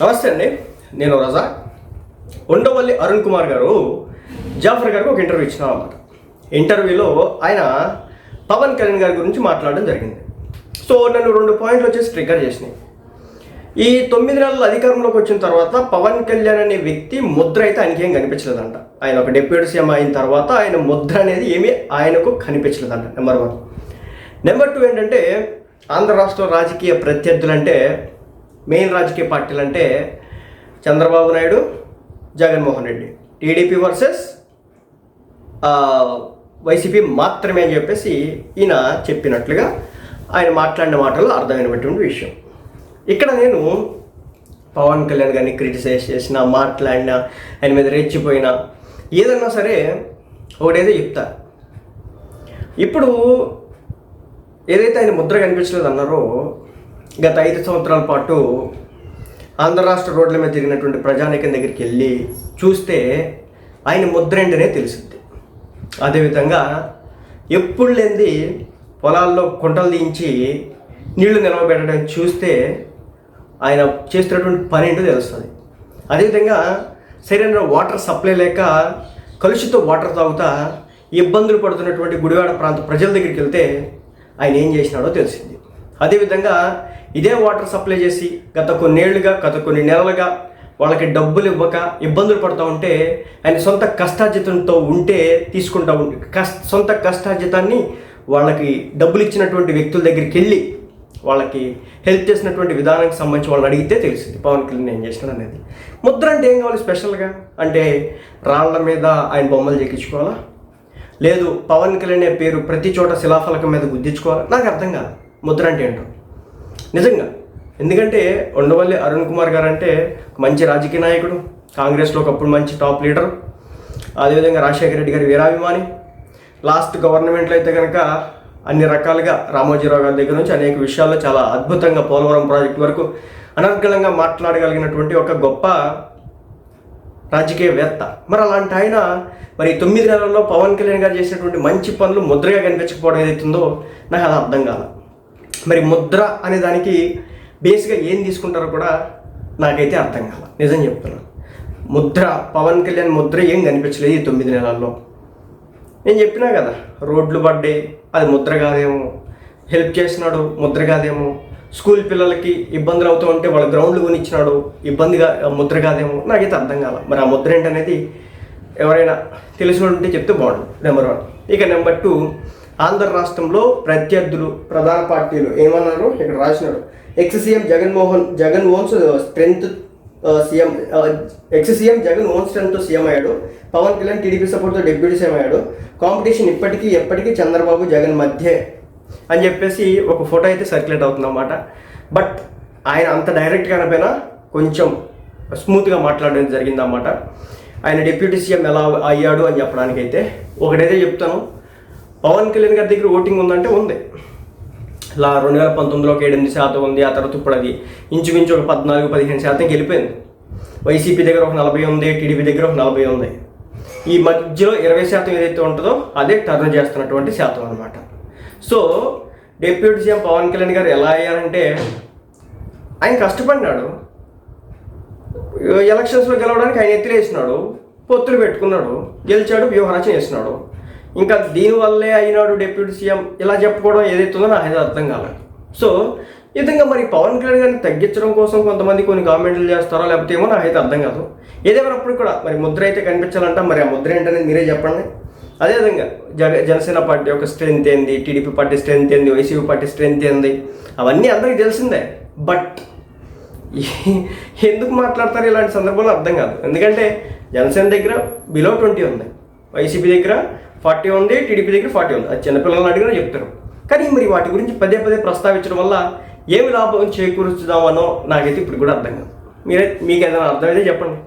నమస్తే అండి నేను రజా. ఉండవల్లి అరుణ్ కుమార్ గారు జాఫర్ గారికి ఒక ఇంటర్వ్యూ ఇచ్చిన అన్నమాట. ఇంటర్వ్యూలో ఆయన పవన్ కళ్యాణ్ గారి గురించి మాట్లాడడం జరిగింది. సో నన్ను రెండు పాయింట్లు వచ్చేసి ట్రిగ్గర్ చేసినాయి. ఈ తొమ్మిది నెలల అధికారంలోకి వచ్చిన తర్వాత పవన్ కళ్యాణ్ అనే వ్యక్తి ముద్ర అయితే ఆయనకేం కనిపించలేదంట. ఆయన ఒక డిప్యూటీ సీఎం అయిన తర్వాత ఆయన ముద్ర అనేది ఏమీ ఆయనకు కనిపించలేదంట నెంబర్ వన్ నెంబర్ టూ ఏంటంటే ఆంధ్ర రాష్ట్ర రాజకీయ ప్రత్యర్థులు అంటే మెయిన్ రాజకీయ పార్టీలు అంటే Chandrababu Naidu Jaganmohan Reddy. TDP versus YCP మాత్రమే అని చెప్పేసి ఈయన చెప్పినట్లుగా ఆయన మాట్లాడిన మాటల్లో అర్థమైనటువంటి విషయం. ఇక్కడ నేను పవన్ కళ్యాణ్ గారిని క్రిటిసైజ్ చేసిన మాట్లాడినా ఆయన మీద రెచ్చిపోయినా ఏదన్నా సరే ఒకటేదో చెప్తా. ఇప్పుడు ఏదైతే ఆయన ముద్ర కనిపించలేదు అన్నారో గత ఐదు సంవత్సరాల పాటు ఆంధ్ర రాష్ట్ర రోడ్ల మీద తిరిగినటువంటి ప్రజానీకం దగ్గరికి వెళ్ళి చూస్తే ఆయన ముద్రేంటనే తెలిసింది అదేవిధంగా ఎప్పుడు లేనిది పొలాల్లో కుంటలు దించి నీళ్ళు నిలవబెట్టడం చూస్తే ఆయన చేస్తున్నటువంటి పని ఏంటో తెలుస్తుంది. అదేవిధంగా సరైన వాటర్ సప్లై లేక కలుషిత వాటర్ తాగుతా ఇబ్బందులు పడుతున్నటువంటి గుడివాడ ప్రాంత ప్రజల దగ్గరికి వెళ్తే ఆయన ఏం చేసినాడో తెలిసింది. అదేవిధంగా ఇదే వాటర్ సప్లై చేసి గత కొన్నేళ్ళుగా గత కొన్ని నెలలుగా వాళ్ళకి డబ్బులు ఇవ్వక ఇబ్బందులు పడుతూ ఉంటే ఆయన సొంత కష్టార్జితంతో ఉంటే తీసుకుంటా ఉంటే కష్ట సొంత కష్టార్జితాన్ని వాళ్ళకి డబ్బులు ఇచ్చినటువంటి వ్యక్తుల దగ్గరికి వెళ్ళి వాళ్ళకి హెల్ప్ చేసినటువంటి విధానానికి సంబంధించి వాళ్ళని అడిగితే తెలిసింది. పవన్ కళ్యాణ్ ఏం చేసినాడు అనేది. ముద్ర అంటే ఏం కావాలి స్పెషల్గా? అంటే రాళ్ళ మీద ఆయన బొమ్మలు చెక్కించుకోవాలా లేదు పవన్ కళ్యాణ్ అనే పేరు ప్రతి చోట శిలాఫలకం మీద గుద్దించుకోవాలా? నాకు అర్థం కాదు. ముద్ర అంటే ఏంటో? నిజంగా. ఎందుకంటే ఉండవల్లి అరుణ్ కుమార్ గారు అంటే మంచి రాజకీయ నాయకుడు. కాంగ్రెస్లో ఒకప్పుడు మంచి టాప్ లీడర్. అదేవిధంగా రాజశేఖర రెడ్డి గారి వీరాభిమాని. లాస్ట్ గవర్నమెంట్లో అయితే కనుక అన్ని రకాలుగా రామోజీరావు గారి దగ్గర నుంచి అనేక విషయాల్లో చాలా అద్భుతంగా పోలవరం ప్రాజెక్టు వరకు అనర్గళంగా మాట్లాడగలిగినటువంటి ఒక గొప్ప రాజకీయవేత్త మరి అలాంటి ఆయన మరి తొమ్మిది నెలల్లో పవన్ కళ్యాణ్ గారు చేసినటువంటి మంచి పనులు ముద్రగా కనిపించకపోవడం ఏదైతుందో నాకు అది అర్థం కాదు మరి ముద్ర అనే దానికి బేస్గా ఏం తీసుకుంటారో కూడా నాకైతే అర్థం కాల. నిజం చెప్తున్నాను. ముద్ర పవన్ కళ్యాణ్ ముద్ర ఏం కనిపించలేదు ఈ తొమ్మిది నెలల్లో. నేను చెప్పినా కదా రోడ్లు పడ్డాయి అది ముద్ర కాదేమో. హెల్ప్ చేసినాడు ముద్ర కాదేమో. స్కూల్ పిల్లలకి ఇబ్బందులు అవుతూ ఉంటే వాళ్ళ గ్రౌండ్లు కొనిచ్చినాడు ఇబ్బందిగా ముద్ర కాదేమో. నాకైతే అర్థం కాల. మరి ఆ ముద్ర ఏంటనేది ఎవరైనా తెలిసిన ఉంటే చెప్తే బాగుంటుంది నెంబర్ వన్. ఇక నెంబర్ టూ ఆంధ్ర రాష్ట్రంలో ప్రత్యర్థులు ప్రధాన పార్టీలు ఏమన్నారు? ఇక్కడ రాసినారు. Ex CM Jaganmohan Jagan owns strength CM ex CM Jagan own strength CM అయ్యాడు. పవన్ కళ్యాణ్ టీడీపీ సపోర్ట్తో డిప్యూటీ సీఎం అయ్యాడు. కాంపిటీషన్ ఇప్పటికీ ఎప్పటికీ చంద్రబాబు జగన్ మధ్య అని చెప్పేసి ఒక ఫోటో అయితే సర్క్యులేట్ అవుతుందన్నమాట బట్ ఆయన అంత డైరెక్ట్గా కనపోయినా కొంచెం స్మూత్గా మాట్లాడడం జరిగిందన్నమాట ఆయన డిప్యూటీ సీఎం ఎలా అయ్యాడు అని చెప్పడానికైతే ఒకటైతే చెప్తాను. పవన్ కళ్యాణ్ గారి దగ్గర ఓటింగ్ ఉందంటే ఉంది. ఇలా రెండు వేల పంతొమ్మిదిలో ఒక ఎనిమిది శాతం ఉంది ఆ తర్వాత ఇప్పుడు అది ఇంచుమించు ఒక పద్నాలుగు పదిహేను శాతంకి వెళ్ళిపోయింది వైసీపీ దగ్గర ఒక నలభై ఉంది టీడీపీ దగ్గర ఒక నలభై ఉంది. ఈ మధ్యలో ఇరవై శాతం ఏదైతే ఉంటుందో అదే టర్న్ చేస్తున్నటువంటి శాతం అనమాట so deputy CM Pawan Kalyan garu ఎలా అయ్యారంటే ఆయన కష్టపడినాడు. ఎలక్షన్స్లో గెలవడానికి ఆయన ఎత్తిలేసినాడు పొత్తులు పెట్టుకున్నాడు గెలిచాడు వ్యూహరచన చేసినాడు ఇంకా దీనివల్లే అయినాడు డిప్యూటీ సీఎం ఇలా చెప్పుకోవడం ఏదైతుందో నాకు అయితే అర్థం కాలేదు. సో ఈ విధంగా మరి పవన్ కళ్యాణ్ గారిని తగ్గించడం కోసం కొంతమంది కొన్ని కామెంట్లు చేస్తారో లేకపోతే ఏమో నాకు అయితే అర్థం కాదు. ఏదేమైనప్పుడు కూడా మరి ముద్ర అయితే కనిపించాలంట మరి ఆ ముద్ర ఏంటనేది మీరే చెప్పండి. అదేవిధంగా జగ జనసేన పార్టీ యొక్క స్ట్రెంత్ ఏంది టీడీపీ పార్టీ స్ట్రెంత్ ఏంది వైసీపీ పార్టీ స్ట్రెంత్ ఏంది అవన్నీ అందరికీ తెలిసిందే. బట్ ఎందుకు మాట్లాడతారు ఇలాంటి సందర్భంలో అర్థం కాదు. ఎందుకంటే జనసేన దగ్గర బిలో ట్వంటీ ఉంది. వైసీపీ దగ్గర ఫార్టీ ఉంది టీడీపీ దగ్గర ఫార్టీ ఉంది. అది చిన్నపిల్లలను అడిగినా చెప్తారు. కానీ మరి వాటి గురించి పదే పదే ప్రస్తావించడం వల్ల ఏమి లాభం చేకూరుచుదామనో నాకైతే ఇప్పుడు కూడా అర్థం కాదు. మీరే మీకు ఏదైనా అర్థమైతే చెప్పండి.